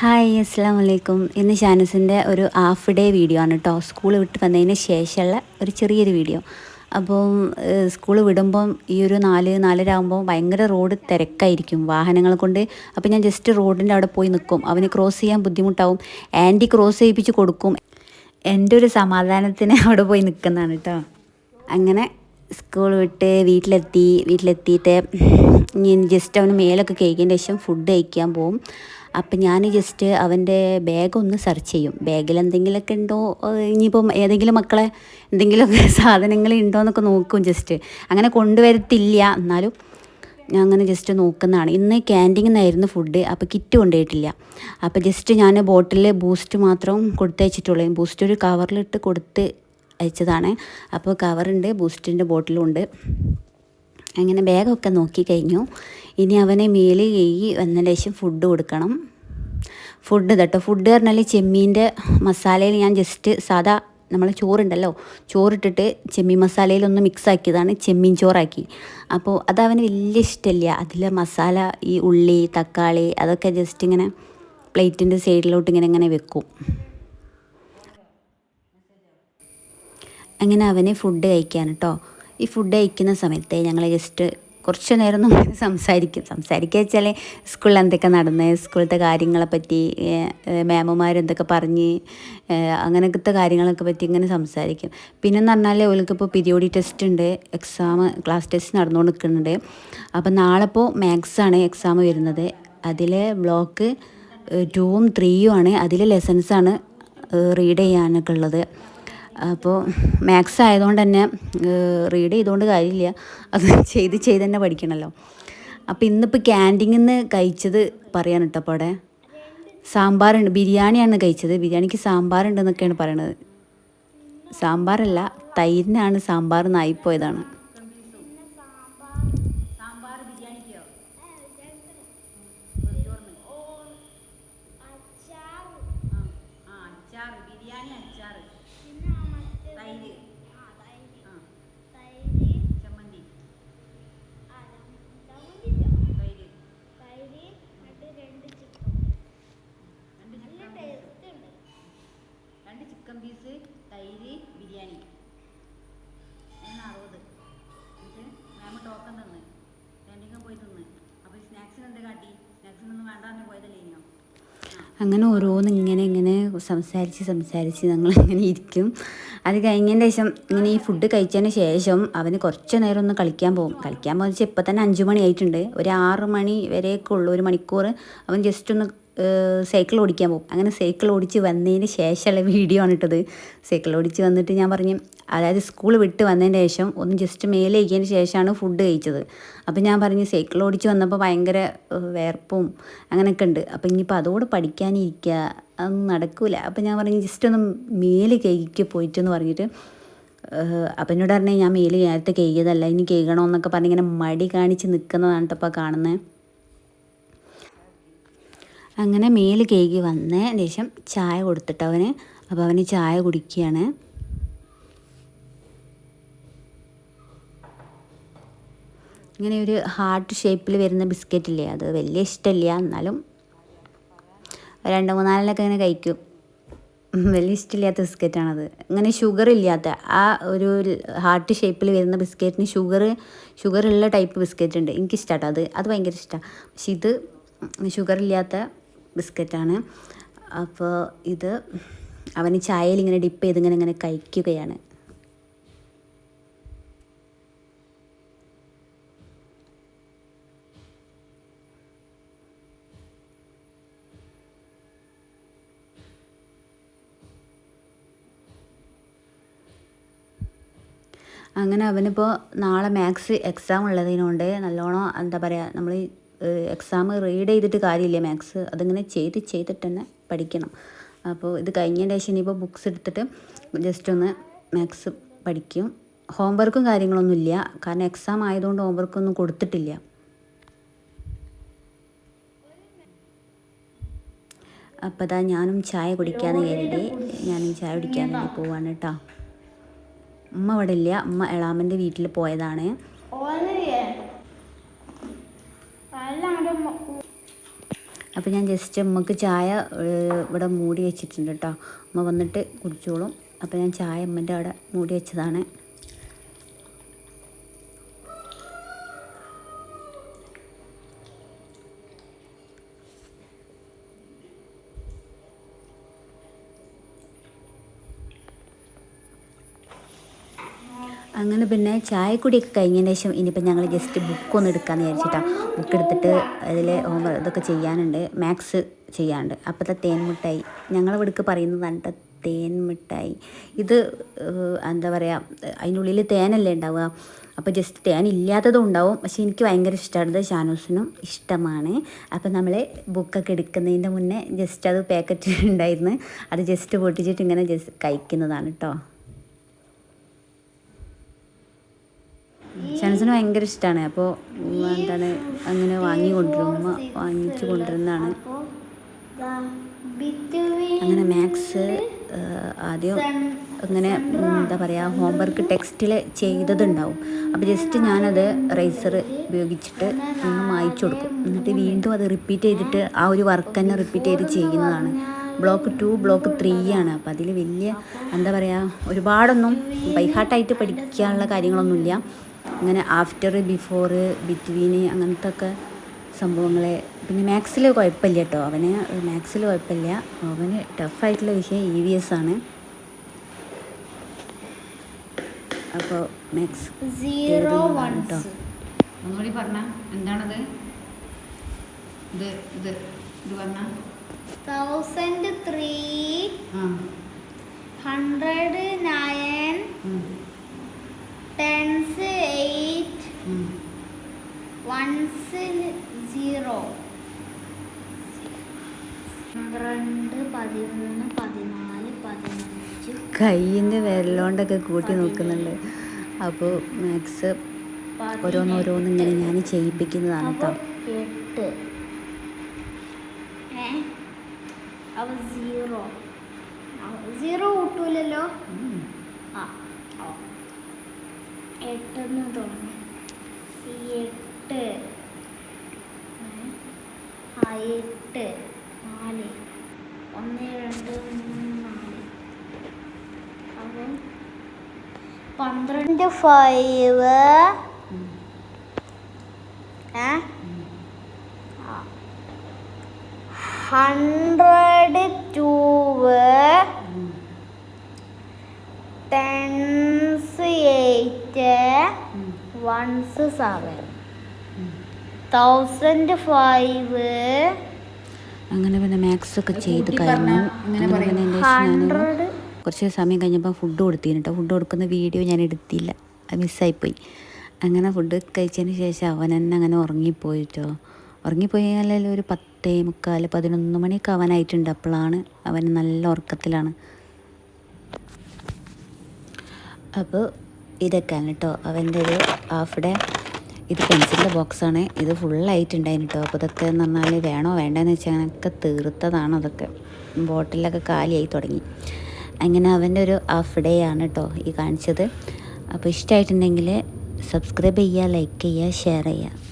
Hi അസ്സാം വലൈക്കും ഇന്ന് ഷാനസിന്റെ ഒരു ഹാഫ് ഡേ വീഡിയോ ആണ് കേട്ടോ സ്കൂൾ വിട്ട് വന്നതിന് ശേഷമുള്ള ഒരു ചെറിയൊരു വീഡിയോ. അപ്പോൾ സ്കൂൾ വിടുമ്പം ഈ ഒരു നാല് നാലര ആകുമ്പോൾ ഭയങ്കര റോഡ് തിരക്കായിരിക്കും വാഹനങ്ങൾ കൊണ്ട്. അപ്പോൾ ഞാൻ ജസ്റ്റ് റോഡിന്റെ അവിടെ പോയി നിൽക്കും അവന് ക്രോസ് ചെയ്യാൻ ബുദ്ധിമുട്ടാവും. ആന്റി ക്രോസ് ചെയ്യിപ്പിച്ച് കൊടുക്കും. എന്റെ ഒരു സമാധാനത്തിന് അവിടെ പോയി നിൽക്കുന്നതാണ് കേട്ടോ അങ്ങനെ സ്കൂൾ വിട്ട് വീട്ടിലെത്തി വീട്ടിലെത്തിയിട്ട് ഞാൻ ജസ്റ്റ് അവന് മേലൊക്കെ കഴിക്കേണ്ട ശേഷം ഫുഡ് കഴിക്കാൻ പോകും അപ്പം ഞാൻ ജസ്റ്റ് അവന്റെ ബാഗ് ഒന്ന് സെർച്ച് ചെയ്യും. ബാഗിൽ എന്തെങ്കിലുമൊക്കെ ഉണ്ടോ? ഇനിയിപ്പം ഏതെങ്കിലും മക്കളെ എന്തെങ്കിലുമൊക്കെ സാധനങ്ങൾ ഉണ്ടോ എന്നൊക്കെ നോക്കും ജസ്റ്റ് അങ്ങനെ കൊണ്ടുവരത്തില്ല. എന്നാലും ഞാൻ അങ്ങനെ ജസ്റ്റ് നോക്കുന്നതാണ്. ഇന്ന് ക്യാന്റീനിൽ നിന്നായിരുന്നു ഫുഡ് അപ്പോൾ കിറ്റ് കൊണ്ടുപോയിട്ടില്ല. അപ്പോൾ ജസ്റ്റ് ഞാൻ ബോട്ടിൽ ബൂസ്റ്റ് മാത്രം കൊടുത്തയച്ചിട്ടുള്ളൂ. ബൂസ്റ്റ് ഒരു കവറിലിട്ട് കൊടുത്ത് അയച്ചതാണ്. അപ്പോൾ കവറുണ്ട് ബൂസ്റ്റിന്റെ ബോട്ടിലും ഉണ്ട്. അങ്ങനെ ബാഗൊക്കെ നോക്കി കഴിഞ്ഞു. ഇനി അവനെ മേൽ കഴുകി വന്നതിന് ശേഷം ഫുഡ് കൊടുക്കണം. ഫുഡ് കേട്ടോ. ഫുഡ് പറഞ്ഞാൽ ചെമ്മീന്റെ മസാലയിൽ ഞാൻ ജസ്റ്റ് സാധാ നമ്മൾ ചോറുണ്ടല്ലോ ചോറിട്ടിട്ട് ചെമ്മീൻ മസാലയിലൊന്ന് മിക്സ് ആക്കിയതാണ് ചെമ്മീൻ ചോറാക്കി. അപ്പോൾ അത് അവന് വലിയ ഇഷ്ടമില്ല അതിൽ മസാല ഈ ഉള്ളി തക്കാളി അതൊക്കെ ജസ്റ്റ് ഇങ്ങനെ പ്ലേറ്റിന്റെ സൈഡിലോട്ട് ഇങ്ങനെ ഇങ്ങനെ വെക്കും. അങ്ങനെ അവനെ ഫുഡ് കഴിക്കാൻ കേട്ടോ ഈ ഫുഡ് കഴിക്കുന്ന സമയത്ത് ഞങ്ങൾ ജസ്റ്റ് കുറച്ച് നേരം നമുക്ക് സംസാരിക്കും. സംസാരിക്കുക വെച്ചാൽ സ്കൂളിൽ എന്തൊക്കെ നടന്ന് സ്കൂളിലത്തെ കാര്യങ്ങളെ പറ്റി മാമുമാർ എന്തൊക്കെ പറഞ്ഞ് അങ്ങനത്തെ കാര്യങ്ങളൊക്കെ പറ്റി ഇങ്ങനെ സംസാരിക്കും. പിന്നെന്ന് പറഞ്ഞാൽ ഓൾക്കിപ്പോൾ പിരിയോഡി ടെസ്റ്റ് ഉണ്ട്. എക്സാം ക്ലാസ് ടെസ്റ്റ് നടന്നുകൊണ്ട് നിൽക്കുന്നുണ്ട് അപ്പോൾ നാളെ ഇപ്പോൾ മാത്സാണ് എക്സാം വരുന്നത്. അതിലെ ബ്ലോക്ക് ടൂവും ത്രീയും ആണ്. അതിലെ ലെസൺസാണ് റീഡ് ചെയ്യാനൊക്കെ ഉള്ളത്. അപ്പോൾ മാത്സ് ആയതുകൊണ്ട് തന്നെ റീഡ് ചെയ്തുകൊണ്ട് കാര്യമില്ല. അത് ചെയ്ത് ചെയ്ത് തന്നെ പഠിക്കണമല്ലോ അപ്പോൾ ഇന്നിപ്പോൾ ക്യാന്റീനിൽ നിന്ന് കഴിച്ചത് പറയാൻ കേട്ടോ അവിടെ. സാമ്പാറുണ്ട്. ബിരിയാണിയാണ് കഴിച്ചത്. ബിരിയാണിക്ക് സാമ്പാറുണ്ടെന്നൊക്കെയാണ് പറയണത്. സാമ്പാറല്ല തൈരിനാണ് സാമ്പാർ നായിപ്പോയതാണ് ബിരിയാണി അച്ചാറ് തൈര് ചമ്മന്തി തൈര് രണ്ട് ചിക്കൻ പീസ് തൈര് ബിരിയാണി ഒന്ന് അറുപത് എന്നിട്ട് മാമ ടോക്കൺ തന്ന് രണ്ടിങ്ങ പോയി തിന്ന് അപ്പോൾ സ്നാക്സിന് എന്ത് കാട്ടി സ്നാക്സിനൊന്നും വേണ്ടാന്ന് പോയതല്ലേ ഇനിയോ അങ്ങനെ ഓരോന്ന് ഇങ്ങനെ ഇങ്ങനെ സംസാരിച്ച് സംസാരിച്ച് ഞങ്ങൾ ഇങ്ങനെ ഇരിക്കും. അത് കഴിഞ്ഞതിന് ശേഷം ഇങ്ങനെ ഈ ഫുഡ് കഴിച്ചതിന് ശേഷം അവന് കുറച്ച് നേരം ഒന്ന് കളിക്കാൻ പോകും. കളിക്കാൻ പോകുന്ന വെച്ചാൽ ഇപ്പം തന്നെ അഞ്ച് മണി ആയിട്ടുണ്ട് ഒരു ആറ് മണി വരെയൊക്കെ ഉള്ളൂ ഒരു മണിക്കൂർ അവൻ ജസ്റ്റ് ഒന്ന് സൈക്കിൾ ഓടിക്കാൻ പോകും. അങ്ങനെ സൈക്കിൾ ഓടിച്ച് വന്നതിന് ശേഷമുള്ള വീഡിയോ ആണ് ഇട്ടത്. സൈക്കിൾ ഓടിച്ച് വന്നിട്ട് ഞാൻ പറഞ്ഞു അതായത് സ്കൂൾ വിട്ട് വന്നതിന് ശേഷം ഒന്ന് ജസ്റ്റ് മേലെ കഴിച്ചതിന് ശേഷമാണ് ഫുഡ് കഴിച്ചത്. അപ്പോൾ ഞാൻ പറഞ്ഞു സൈക്കിൾ ഓടിച്ച് വന്നപ്പോൾ ഭയങ്കര വേർപ്പും അങ്ങനെയൊക്കെ ഉണ്ട്. അപ്പോൾ ഇനിയിപ്പോൾ അതോട് പഠിക്കാനിരിക്കുക അതൊന്നും നടക്കില്ല അപ്പോൾ ഞാൻ പറഞ്ഞു ജസ്റ്റ് ഒന്ന് മേൽ കേക്ക് പോയിട്ടെന്ന് പറഞ്ഞിട്ട് അപ്പം എന്നോട് പറഞ്ഞാൽ ഞാൻ മേൽ നേരത്തെ കഴിയതല്ല ഇനി കഴിയണമെന്നൊക്കെ പറഞ്ഞ് ഇങ്ങനെ മടി കാണിച്ച് നിൽക്കുന്നതാണ് കേട്ടോ കാണുന്നത്. അങ്ങനെ മേൽ കേകി വന്ന ശേഷം ചായ കൊടുത്തിട്ട് അപ്പോൾ അവന് ചായ കുടിക്കുകയാണ് ഇങ്ങനെ ഒരു ഹാർട്ട് ഷേപ്പിൽ വരുന്ന ബിസ്ക്കറ്റ് ഇല്ലേ അത് വലിയ ഇഷ്ടമില്ല എന്നാലും രണ്ട് മൂന്നാലിനൊക്കെ ഇങ്ങനെ കഴിക്കും. വലിയ ഇഷ്ടമില്ലാത്ത ബിസ്ക്കറ്റാണത്. ഇങ്ങനെ ഷുഗർ ഇല്ലാത്ത ആ ഒരു ഹാർട്ട് ഷേപ്പിൽ വരുന്ന ബിസ്ക്കറ്റിന് ഷുഗർ ഷുഗർ ഉള്ള ടൈപ്പ് ബിസ്ക്കറ്റ് ഉണ്ട് എനിക്കിഷ്ടമാണ് അത്. അത് ഭയങ്കര ഇഷ്ടമാണ് പക്ഷെ ഇത് ഷുഗർ ഇല്ലാത്ത ബിസ്ക്കറ്റാണ്. അപ്പോൾ ഇത് അവന് ചായയിൽ ഇങ്ങനെ ഡിപ്പ് ചെയ്ത് ഇങ്ങനെ ഇങ്ങനെ കഴിക്കുകയാണ്. അങ്ങനെ അവനിപ്പോൾ നാളെ മാത്സ് എക്സാം ഉള്ളതിനോണ്ട് നല്ലോണം എന്താ പറയുക നമ്മൾ എക്സാം റീഡ് ചെയ്തിട്ട് കാര്യമില്ല. മാത്സ് അതിങ്ങനെ ചെയ്ത് ചെയ്തിട്ട് തന്നെ പഠിക്കണം. അപ്പോൾ ഇത് കഴിഞ്ഞതിന്റെ ശേഷം ഇനിയിപ്പോൾ ബുക്സ് എടുത്തിട്ട് ജസ്റ്റ് ഒന്ന് മാത്സ് പഠിക്കും. ഹോംവർക്കും കാര്യങ്ങളൊന്നും ഇല്ല. കാരണം എക്സാം ആയതുകൊണ്ട് ഹോംവർക്കൊന്നും കൊടുത്തിട്ടില്ല. അപ്പോൾ അതാ ഞാനും ചായ കുടിക്കാമെന്ന് കരുതി. ഞാനും ചായ കുടിക്കാൻ വേണ്ടി പോവാണ് കേട്ടോ. ഉമ്മ ഇവിടെ ഇല്ല ഉമ്മ എളാമന്റെ വീട്ടിൽ പോയതാണ്. അപ്പോൾ ഞാൻ ജസ്റ്റ് നമുക്ക് ചായ ഇവിടെ മൂടി വെച്ചിട്ടുണ്ട് കേട്ടോ അമ്മ വന്നിട്ട് കുടിച്ചോളും. അപ്പോൾ ഞാൻ ചായ അമ്മന്റെ അവിടെ മൂടി വെച്ചതാണ്. അങ്ങനെ പിന്നെ ചായക്കുടിയൊക്കെ കഴിഞ്ഞതിന് ശേഷം ഇനിയിപ്പോൾ ഞങ്ങൾ ജസ്റ്റ് ബുക്ക് ഒന്ന് എടുക്കാമെന്ന് വിചാരിച്ചിട്ടാണ് ബുക്ക് എടുത്തിട്ട് അതിൽ ഹോംവർക്ക് ഇതൊക്കെ ചെയ്യാനുണ്ട്. മാത്സ് ചെയ്യാനുണ്ട്. അപ്പോഴത്തെ തേൻ മിഠായി. ഞങ്ങളിവിടേക്ക് പറയുന്നതാണ് തേൻ ഇത് എന്താ പറയുക അതിനുള്ളിൽ തേനല്ലേ ഉണ്ടാവുക. അപ്പോൾ ജസ്റ്റ് തേൻ ഇല്ലാത്തതും ഉണ്ടാവും. പക്ഷേ എനിക്ക് ഭയങ്കര ഇഷ്ടമാണ് ഷാനൂസിനും ഇഷ്ടമാണ്. അപ്പോൾ നമ്മൾ ബുക്കൊക്കെ എടുക്കുന്നതിന്റെ മുന്നേ ജസ്റ്റ് അത് പാക്കറ്റ് ഉണ്ടായിരുന്നു. അത് ജസ്റ്റ് പൊട്ടിച്ചിട്ട് ഇങ്ങനെ ജസ്റ്റ് കഴിക്കുന്നതാണ് കേട്ടോ ഷാനസിന് ഭയങ്കര ഇഷ്ടമാണ് അപ്പോൾ എന്താണ് അങ്ങനെ വാങ്ങി കൊണ്ടുവരും. ഉമ്മ വാങ്ങിച്ചു കൊണ്ടുവരുന്നതാണ്. അങ്ങനെ മാത്സ് ആദ്യം അങ്ങനെ എന്താ പറയുക ഹോംവർക്ക് ടെക്സ്റ്റിൽ ചെയ്തതുണ്ടാവും. അപ്പോൾ ജസ്റ്റ് ഞാനത് റൈസർ ഉപയോഗിച്ചിട്ട് ഒന്ന് മായ്ച്ചു കൊടുക്കും. എന്നിട്ട് വീണ്ടും അത് റിപ്പീറ്റ് ചെയ്തിട്ട് ആ ഒരു വർക്ക് തന്നെ റിപ്പീറ്റ് ചെയ്ത് ചെയ്യുന്നതാണ്. ബ്ലോക്ക് ടു ബ്ലോക്ക് ത്രീ ആണ്. അപ്പോൾ അതിൽ വലിയ എന്താ പറയുക ഒരുപാടൊന്നും ബൈഹാർട്ടായിട്ട് പഠിക്കാനുള്ള കാര്യങ്ങളൊന്നുമില്ല. അങ്ങനെ ആഫ്റ്റർ ബിഫോർ ബിറ്റ്വീന് അങ്ങനത്തെ ഒക്കെ സംഭവങ്ങളെ പിന്നെ മാത്സിൽ കുഴപ്പമില്ല കേട്ടോ അവന് മാത്സിൽ കുഴപ്പമില്ല. അവന് ടഫായിട്ടുള്ള വിഷയം ഇ വി എസ് ആണ്. അപ്പോൾ മാത്സ് സീറോ വൺ കേട്ടോ ഒന്നുകൂടി പറഞ്ഞ എന്താണത്? ഇത് ഇത് ഇത് പറഞ്ഞ? തൗസൻഡ് ത്രീ ആ. Hundred nine tens eight ones zero പന്ത്രണ്ട് പതിമൂന്ന് പതിനാല് പതിനഞ്ച്. കയ്യിന്റെ വിരലോണ്ടൊക്കെ കൂട്ടി നോക്കുന്നുണ്ട്. അപ്പോൾ മാത്സ് ഓരോന്നോരോന്ന് ഇങ്ങനെ ഞാൻ ചെയ്യിപ്പിക്കുന്നതാണ് കേട്ടോ എട്ട്. അപ്പോൾ സീറോ സീറോ കൂട്ടൂലല്ലോ? ആ. എട്ടെന്ന് തോന്നുന്നു. എട്ട്. എട്ട് നാല്. ഒന്ന് രണ്ട് മൂന്ന് നാല്. അപ്പം പന്ത്രണ്ട് five. Hundred two tens eight ones seven. Thousand five അങ്ങനെ പിന്നെ മാത്സ് ഒക്കെ ചെയ്ത് കഴിഞ്ഞു. അങ്ങനെ പിന്നെ എന്റെ ഹൺഡ്രഡ് കുറച്ച് സമയം കഴിഞ്ഞപ്പോൾ ഫുഡ് കൊടുത്തിന് കേട്ടോ ഫുഡ് കൊടുക്കുന്ന വീഡിയോ ഞാൻ എടുത്തില്ല. അത് മിസ്സായിപ്പോയി അങ്ങനെ ഫുഡ് കഴിച്ചതിന് ശേഷം അവൻ തന്നെ അങ്ങനെ ഉറങ്ങിപ്പോയി കേട്ടോ ഉറങ്ങിപ്പോയാൽ ഒരു പത്തേ മുക്കാൽ പതിനൊന്ന് മണിയൊക്കെ അവനായിട്ടുണ്ട് അപ്പോഴാണ് അവൻ നല്ല ഉറക്കത്തിലാണ്. അപ്പോൾ ഇതൊക്കെയാണ് കേട്ടോ അവന്റെ ഒരു ഹാഫ് ഡേ ഇത് പെൻസിലിന്റെ ബോക്സാണ്. ഇത് ഫുള്ളായിട്ടുണ്ടായിരുന്നു കേട്ടോ അപ്പോൾ ഇതൊക്കെ എന്ന് പറഞ്ഞാൽ വേണോ വേണ്ടെന്ന് വെച്ചാൽ അങ്ങനെയൊക്കെ തീർത്തതാണ് അതൊക്കെ. ബോട്ടിലൊക്കെ കാലിയായി തുടങ്ങി. അങ്ങനെ അവന്റെ ഒരു ഹാഫ് ഡേ ആണ് കേട്ടോ ഈ കാണിച്ചത്. അപ്പോൾ ഇഷ്ടമായിട്ടുണ്ടെങ്കിൽ സബ്സ്ക്രൈബ് ചെയ്യുക ലൈക്ക് ചെയ്യുക ഷെയർ ചെയ്യുക.